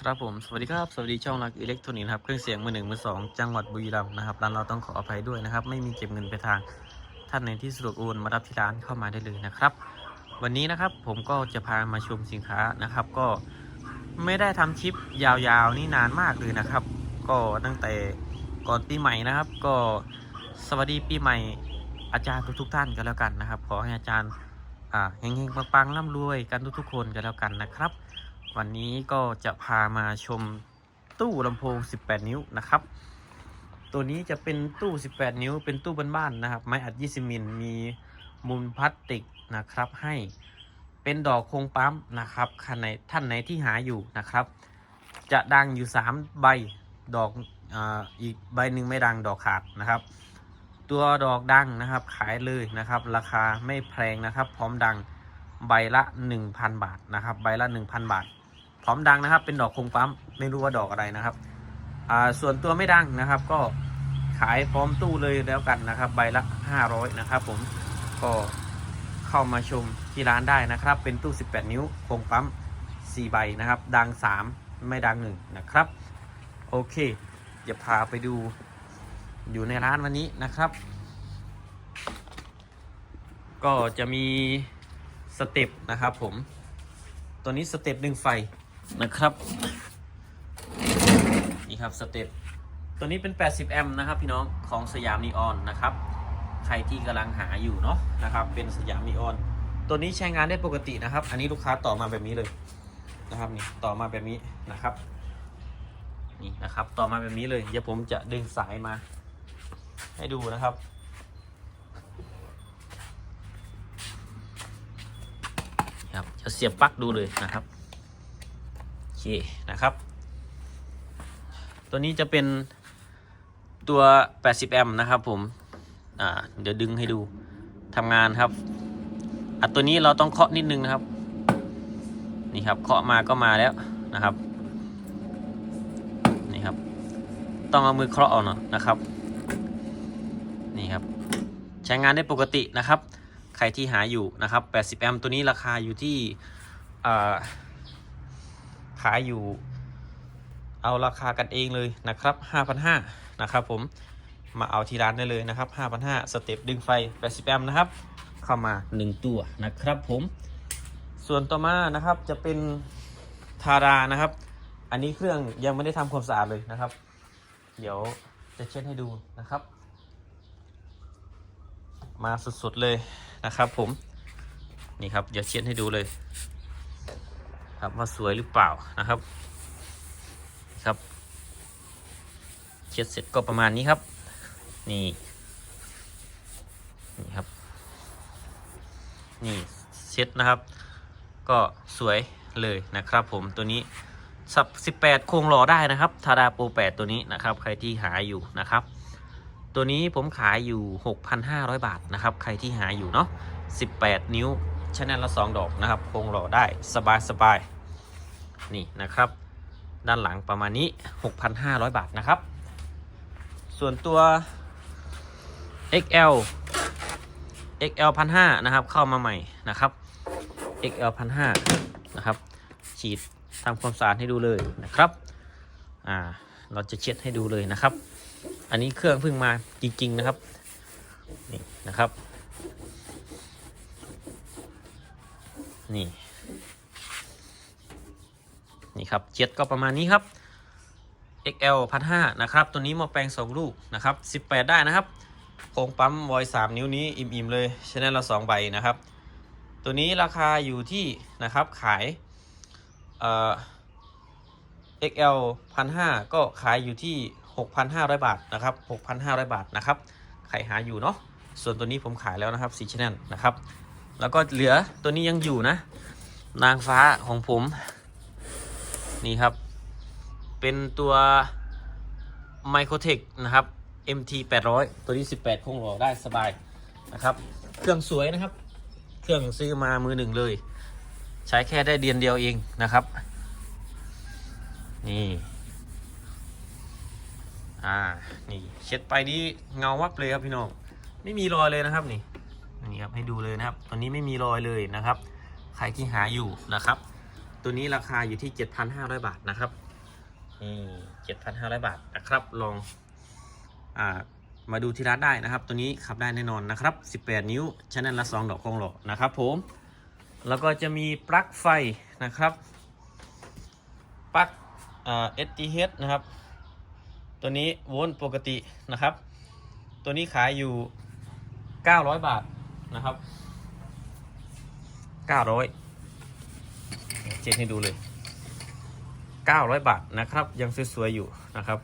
ครับผม สวัสดีครับ สวัสดีช่องรักอิเล็กทรอนิกส์ครับ เครื่องเสียงมือหนึ่งมือสองจังหวัดบุรีรัมย์นะครับ ร้านเราต้องขออภัยด้วยนะครับ ไม่มีเก็บเงินไปทาง ท่านในที่สะดวกโอนมารับที่ร้านเข้ามาได้เลยนะครับ วันนี้นะครับผมก็จะพามาชมสินค้านะครับ ก็ไม่ได้ทำคลิปยาวๆนี่นานมากเลยนะครับ ก็ตั้งแต่ก่อนปีใหม่นะครับ ก็สวัสดีปีใหม่อาจารย์ทุกๆท่านกันแล้วกันนะครับ ขอให้อาจารย์อ่าเฮงๆปังๆร่ำรวยกันทุกๆคนกันแล้วกันนะครับ วันนี้ก็จะพามาชมตู้ลำโพง 18 นิ้วนะครับ ตัวนี้จะเป็นตู้ 18 นิ้ว เป็นตู้บ้านๆนะครับ ไม้อัด 20 มิล มีมุมพลาสติกนะครับ ให้เป็นดอกโคงปั๊มนะครับคันไหนท่านไหนที่หาอยู่นะครับ จะดังอยู่ 3 ใบดอกออีกใบหนึ่งไม่ดังดอกขาดนะครับ ตัวดอกดังนะครับ ขายเลยนะครับ ราคาไม่แพงนะครับ พร้อมดังใบละ 1,000 บาทนะครับ ใบละ 1,000 บาท พร้อมดังนะครับ เป็นดอกคงปั๊มไม่รู้ว่าดอกอะไรนะครับ อ่าส่วนตัวไม่ดังนะครับ ก็ขายพร้อมตู้เลยแล้วกันนะครับ ใบละ 500 นะครับผมก็เข้ามาชมที่ร้านได้นะครับ เป็นตู้ 18 นิ้วคงปั๊ม 4 ใบนะครับ ดัง 3 ไม่ดัง 1 นะครับ โอเคจะพาไปดูอยู่ในร้านวันนี้นะครับ ก็จะมีสเต็ปนะครับผม ตัวนี้สเต็ปหนึ่งไฟ นะครับ นี่ครับสเต็ปตัวนี้เป็น 80 แอมป์นะครับพี่น้องของสยามนีออนนะครับ ใครที่กำลังหาอยู่เนาะนะครับ เป็นสยามนีออน ตัวนี้ใช้งานได้ปกตินะครับ อันนี้ลูกค้าต่อมาแบบนี้เลยนะครับนี่ต่อมาแบบนี้นะครับนี่นะครับ ต่อมาแบบนี้เลย เดี๋ยวผมจะดึงสายมา ให้ดูนะครับ ครับจะเสียบปลั๊กดูเลยนะครับ เคนะครับ ตัวนี้จะเป็นตัว 80 แอมป์นะครับผม อ่า เดี๋ยวดึงให้ดูทำงานครับอะตัวนี้เราต้องเคาะนิดนึงนะครับ นี่ครับ เคาะมาก็มาแล้วนะครับ นี่ครับ ต้องเอามือเคาะเอาเนาะนะครับ นี่ครับ ใช้งานได้ปกตินะครับ ใครที่หาอยู่นะครับ 80 แอมป์ตัวนี้ราคาอยู่ที่อ่า ขายอยู่ เอาราคากันเองเลยนะครับ 5,500นะครับผมมาเอาที่ร้านได้เลยนะครับ 5,500สเต็ปดึงไฟ80แอมป์นะครับ เข้ามา 1 ตัวนะครับผม ส่วนต่อมานะครับจะเป็นทารานะครับ อันนี้เครื่องยังไม่ได้ทำความสะอาดเลยนะครับ เดี๋ยวจะเช็ดให้ดูนะครับ มาสุดๆเลยนะครับผม นี่ครับ เดี๋ยวเช็ดให้ดูเลย ครับว่าสวยหรือเปล่านะครับ ครับ เช็ดเสร็จก็ประมาณนี้ครับ นี่ นี่ครับ นี่เช็ดนะครับ ก็สวยเลยนะครับ ผมตัวนี้สับ18โครงหล่อได้นะครับทาราโปร8ตัวนี้นะครับ ใครที่หาอยู่นะครับ ตัวนี้ผมขายอยู่ 6,500 บาทนะครับ ใครที่หาอยู่เนาะ18 นิ้ว ชแนลละ2ดอกนะครับคงหล่อได้สบายสบายนี่นะครับ ด้านหลังประมาณนี้ 6,500 บาทนะครับ ส่วนตัว XL XL 1,500นะครับ เข้ามาใหม่นะครับ XL 1,500นะครับ ฉีดทำความสะอาดให้ดูเลยนะครับอ่าเราจะเช็ดให้ดูเลยนะครับ อันนี้เครื่องเพิ่งมาจริง ๆ นะครับนี่นะครับ นี่ นี่ครับเจ็ดก็ประมาณนี้ครับ XL พันห้านะครับ ตัวนี้หมาแปลงสองลูกนะครับ 18 ได้นะครับ โครงปั๊มวอย3นิ้วนี้อิ่มๆเลยชแนลละ2ใบนะครับ ตัวนี้ราคาอยู่ที่นะครับขายเอ่อ XL 1,500ก็ขายอยู่ที่ 6,500 บาทนะครับ 6,500 บาทนะครับ ใครหาอยู่เนาะ ส่วนตัวนี้ผมขายแล้วนะครับสีชแนลนะครับ แล้วก็เหลือตัวนี้ยังอยู่นะ นางฟ้าของผม นี่ครับ เป็นตัว m i c r o t e c นะครับ MT 800 ตัวนี้ 18คงหล่อได้สบายนะครับ เครื่องสวยนะครับ เครื่องซื้อมามือหนึ่งเลย ใช้แค่ได้เดือนเดียวเองนะครับ นี่ อ่า นี่ เช็ดไปนี่เงาวับเลยครับพี่น้อง ไม่มีรอยเลยนะครับนี่ นี่ครับให้ดูเลยนะครับ ตัวนี้ไม่มีรอยเลยนะครับ ใครที่หาอยู่นะครับ ตัวนี้ราคาอยู่ที่ 7,500 บาทนะครับนี่เจ็ดพันห้าร้อยบาทนะครับ ลองอ่ามาดูที่ร้านได้นะครับ ตัวนี้ขับได้แน่นอนนะครับ 18 นิ้วชแนลละ2ดอกกองหล่อนะครับผม แล้วก็จะมีปลั๊กไฟนะครับปลั๊กเอ่า STH นะครับ ตัวนี้โวลต์ปกตินะครับ ตัวนี้ขายอยู่ 900 บาท นะครับ900เช็คให้ดูเลย900บาทนะครับ ยังสวยๆอยู่นะครับ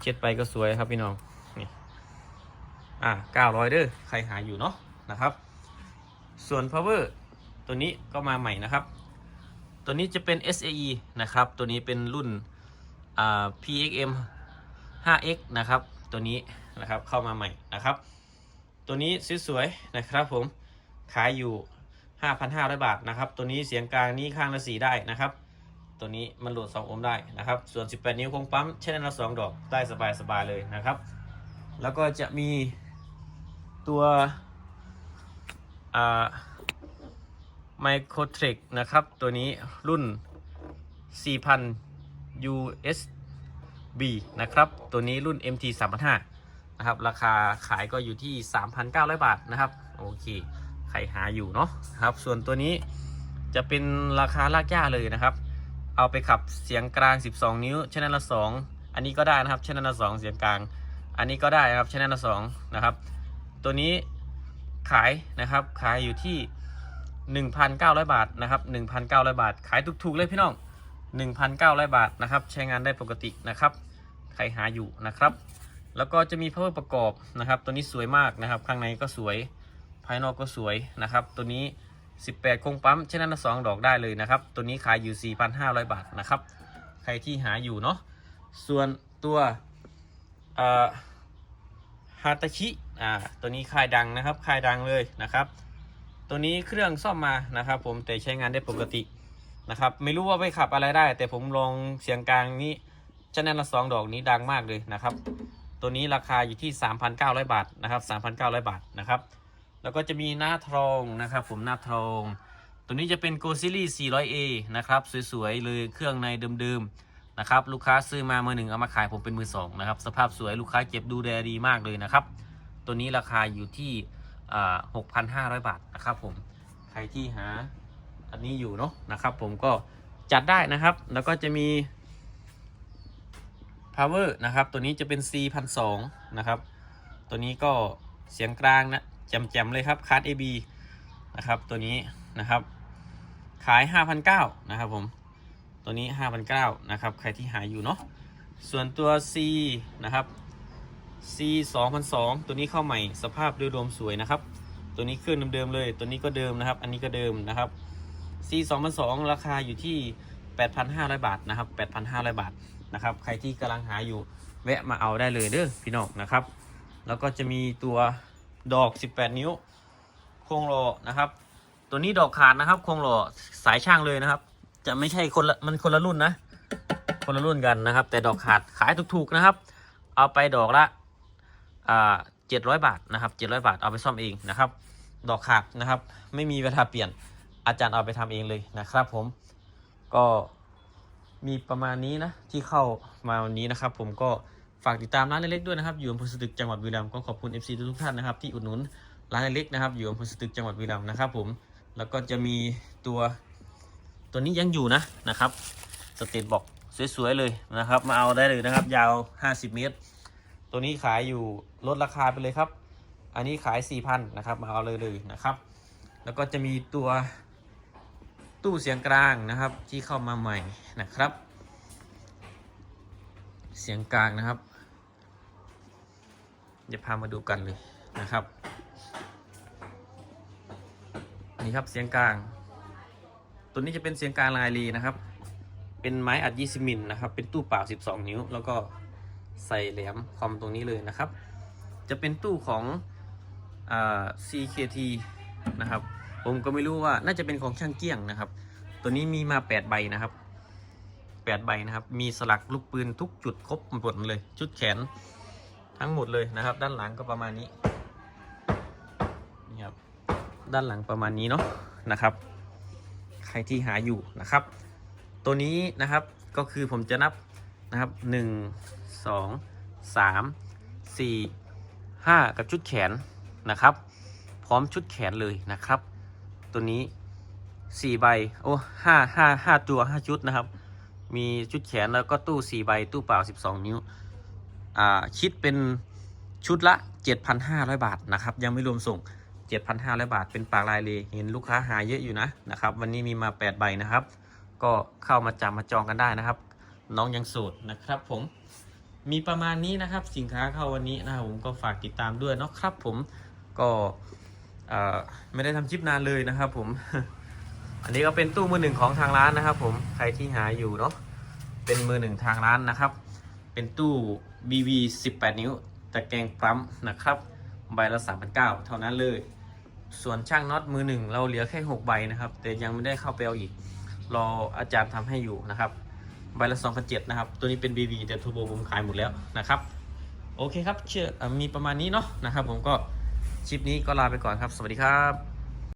เช็ดไปก็สวยครับพี่น้องนี่อ่า900เด้อใครหาอยู่เนาะนะครับ ส่วน power ตัวนี้ก็มาใหม่นะครับ ตัวนี้จะเป็น SAE นะครับ ตัวนี้เป็นรุ่นอ่า PXM 5X นะครับ ตัวนี้นะครับเข้ามาใหม่นะครับ ตัวนี้สวยๆนะครับผมขายอยู่ 5,500 บาทนะครับ ตัวนี้เสียงกลางนี้ข้างละสีได้นะครับ ตัวนี้มันโหลด 2 โอห์มได้นะครับ ส่วน 18 นิ้วคงปั๊มใช้ได้ละ2ดอกได้สบายๆเลยนะครับ แล้วก็จะมีตัวไมโครเทร k นะครับ ตัวนี้รุ่น 4,000 USB นะครับ ตัวนี้รุ่น MT 3,500 นะครับ ราคาขายก็อยู่ที่ 3,900 บาทนะครับ โอเค ใครหาอยู่เนาะครับ ส่วนตัวนี้จะเป็นราคาลากย่าเลยนะครับ เอาไปขับเสียงกลาง 12 นิ้วชแนลละ 2 อันนี้ก็ได้นะครับชแนลละ 2 เสียงกลาง อันนี้ก็ได้นะครับชแนลละ 2 นะครับ ตัวนี้ขายนะครับ ขายอยู่ที่ 1,900 บาทนะครับ1,900 บาท ขายถูกๆเลยพี่น้อง 1,900 บาทนะครับ ใช้งานได้ปกตินะครับ ใครหาอยู่นะครับ แล้วก็จะมี power ประกอบนะครับ ตัวนี้สวยมากนะครับ ข้างในก็สวย ภายนอกก็สวยนะครับ ตัวนี้ 18 คงปั๊มชแนลละ2ดอกได้เลยนะครับ ตัวนี้ขายอยู่ 4,500 บาทนะครับ ใครที่หาอยู่เนาะ ส่วนตัวฮาตาชิ อ่า ตัวนี้ค่ายดังนะครับ ค่ายดังเลยนะครับ ตัวนี้เครื่องซ่อมมานะครับ ผม แต่ใช้งานได้ปกตินะครับ ไม่รู้ว่าไปขับอะไรได้ แต่ผมลองเสียงกลางนี้ชแนลละ2ดอกนี้ดังมากเลยนะครับ ตัวนี้ราคาอยู่ที่ 3,900 บาทนะครับ3,900 บาทนะครับแล้วก็จะมีหน้าทองนะครับ ผมหน้าทองตัวนี้จะเป็น Go Series 400A นะครับสวยๆเลยเครื่องในเดิมๆนะครับลูกค้าซื้อมามือหนึ่งเอามาขายผมเป็นมือสองนะครับสภาพสวยลูกค้าเก็บดูแลดีมากเลยนะครับ ตัวนี้ราคาอยู่ที่อ่า6,500 บาทนะครับผมใครที่หาอันนี้อยู่เนาะนะครับ ผมก็จัดได้นะครับ แล้วก็จะมี power นะครับ ตัวนี้จะเป็น C 1 2 0 0นะครับ ตัวนี้ก็เสียงกลางนะแจ่มๆเลยครับคาร์ด AB นะครับ ตัวนี้นะครับขาย 5,900นะครับผมตัวนี้ 5,900นะครับ ใครที่หาอยู่เนาะส่วนตัว C นะครับ C 2002ตัวนี้เข้าใหม่สภาพโดยรวมสวยนะครับ ตัวนี้เครื่องเดิมๆเลย ตัวนี้ก็เดิมนะครับ อันนี้ก็เดิมนะครับ C 2002ราคาอยู่ที่ 8,500 บาทนะครับ 8,500 บาท นะครับ ใครที่กำลังหาอยู่แวะมาเอาได้เลยเด้อพี่น้องนะครับ แล้วก็จะมีตัวดอก 18 นิ้ว โครงโลนะครับ ตัวนี้ดอกขาดนะครับ โครงโลสายช่างเลยนะครับ จะไม่ใช่คนละมันคนละรุ่นนะ คนละรุ่นกันนะครับ แต่ดอกขาดขายถูกๆนะครับ เอาไปดอกละอ่าเจ็ดร้อยบาทนะครับเจ็ดร้อยบาทเอาไปซ่อมเองนะครับ ดอกขาดนะครับ ไม่มีเวลาเปลี่ยนอาจารย์เอาไปทำเองเลยนะครับ ผมก็ มีประมาณนี้นะที่เข้ามาวันนี้นะครับ ผมก็ฝากติดตามร้านเล็กๆด้วยนะครับ อยู่อำเภอสตึกจังหวัดบุรีรัมย์ก็ขอบคุณ FC ทุกท่านนะครับที่อุดหนุนร้านเล็กๆนะครับ อยู่อำเภอสตึกจังหวัดบุรีรัมย์นะครับ ผมแล้วก็จะมีตัวตัวนี้ยังอยู่นะนะครับสเตตบอกสวยๆเลยนะครับ มาเอาได้เลยนะครับ ยาว 50 เมตร ตัวนี้ขายอยู่ลดราคาไปเลยครับ อันนี้ขาย 4,000นะครับมาเอาเลยเลยนะครับ แล้วก็จะมีตัว ตู้เสียงกลางนะครับที่เข้ามาใหม่นะครับ เสียงกลางนะครับเดี๋ยวพามาดูกันเลยนะครับ นี่ครับเสียงกลาง ตัวนี้จะเป็นเสียงกลางลายลีนะครับ เป็นไม้อัดยีซิมินนะครับเป็นตู้เปล่า 12 นิ้ว แล้วก็ใส่แหลมคอมตรงนี้เลยนะครับ จะเป็นตู้ของอ CKT นะครับ ผมก็ไม่รู้ว่าน่าจะเป็นของช่างเกี้ยงนะครับ ตัวนี้มีมา8ใบนะครับ8ใบนะครับ มีสลักลูกปืนทุกจุดครบหมดเลย ชุดแขนทั้งหมดเลยนะครับ ด้านหลังก็ประมาณนี้นี่ครับด้านหลังประมาณนี้เนาะนะครับ ใครที่หาอยู่นะครับ ตัวนี้นะครับก็คือผมจะนับนะครับหนึ่งสองสามสี่ห้ากับชุดแขนนะครับ พร้อมชุดแขนเลยนะครับ ตัวนี้สี่ใบ โอ้ห้าห้าห้าตัวห้าชุดนะครับ มีชุดแขนแล้วก็ตู้สี่ใบ ตู้เปล่าสิบสองนิ้ว อ่า คิดเป็นชุดละ7,500บาทนะครับ ยังไม่รวมส่ง7,500บาท เป็นปากลายเลย เห็นลูกค้าหาเยอะอยู่นะนะครับ วันนี้มีมา8ใบนะครับ ก็เข้ามาจับมาจองกันได้นะครับ น้องยังโสดนะครับ ผม มีประมาณนี้นะครับ สินค้าเข้าวันนี้นะครับผมก็ฝากติดตามด้วยเนาะครับ ผมก็ ไม่ได้ทำคลิปนานเลยนะครับ ผม อันนี้ก็เป็นตู้มือหนึ่งของทางร้านนะครับ ผมใครที่หาอยู่เนาะเป็นมือหนึ่งทางร้านนะครับ เป็นตู้ BB 18 นิ้วตะแกรงปั๊มนะครับ ใบละ3,900เท่านั้นเลย ส่วนช่างน็อตมือหนึ่งเราเหลือแค่ 6 ใบนะครับ แต่ยังไม่ได้เข้าไปเอาอีก รออาจารย์ทำให้อยู่นะครับใบละ2,700นะครับ ตัวนี้เป็น BB แต่ทูโบผมขายหมดแล้วนะครับ โอเคครับเชื่อมีประมาณนี้เนาะนะครับ ผมก็ คลิปนี้ก็ลาไปก่อนครับ สวัสดีครับ